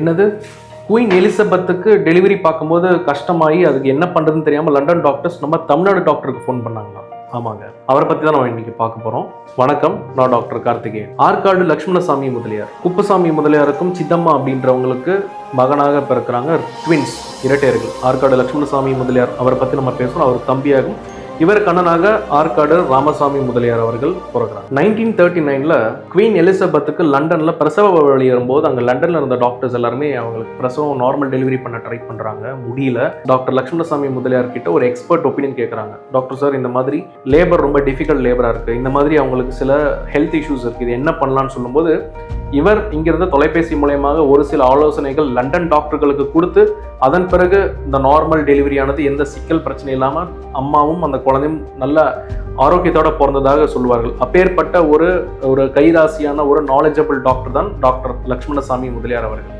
என்னது? Queen எலிசபெத்துக்கு delivery பார்க்கும்போது கஷ்டமாகி அதுக்கு என்ன பண்ணுறதுன்னு தெரியாமல் லண்டன் டாக்டர்ஸ் நம்ம தமிழ்நாடு டாக்டருக்கு ஃபோன் பண்ணாங்களா ஆமாங்க. அவரை பற்றி தான் நம்ம இன்னைக்கு பார்க்க போகிறோம் வணக்கம். நான் டாக்டர் கார்த்திகேயன். ஆற்காடு லக்ஷ்மணசாமி முதலியார். குப்புசாமி முதலியாருக்கும் சித்தம்மா அப்படின்றவங்களுக்கு மகனாக பிறக்கிறாங்க ட்வின்ஸ் இரட்டையர்கள். ஆற்காடு லக்ஷ்மணசாமி முதலியார். அவரை பற்றி நம்ம பேசுகிறோம் அவர் தம்பியாகும். இவர் கண்ணனாக ஆற்காடு ராமசாமி முதலியார் அவர்கள் பிறக்கிறார். நைன்டீன் தேர்ட்டி நைன்ல குவீன் எலிசபெத்துக்கு லண்டன்ல பிரசவ வழி வரும்போது அங்க லண்டன்ல இருந்த டாக்டர்ஸ் எல்லாருமே அவங்களுக்கு பிரசவம் நார்மல் டெலிவரி பண்ண ட்ரை பண்றாங்க. முடியல. டாக்டர் லக்ஷ்மணசாமி முதலியார் கிட்ட ஒரு எக்ஸ்பர்ட் ஒப்பீனியன் கேட்கறாங்க டாக்டர் சார் இந்த மாதிரி லேபர் ரொம்ப டிஃபிகல்ட் லேபரா இருக்கு. இந்த மாதிரி அவங்களுக்கு சில ஹெல்த் இஷ்யூஸ் இருக்கு. இது என்ன பண்ணலாம்னு சொல்லும்போது இவர் இங்கிருந்து தொலைபேசி மூலயமாக ஒரு சில ஆலோசனைகள் லண்டன் டாக்டர்களுக்கு கொடுத்து அதன் பிறகு இந்த நார்மல் டெலிவரியானது எந்த சிக்கல் பிரச்சனை இல்லாமல் அம்மாவும் அந்த குழந்தையும் நல்ல ஆரோக்கியத்தோட பிறந்ததாக சொல்வார்கள் அப்பேற்பட்ட ஒரு ஒரு கைராசியான ஒரு நாலேஜபிள் டாக்டர் தான் டாக்டர் லக்ஷ்மணசாமி முதலியார் அவர்கள்.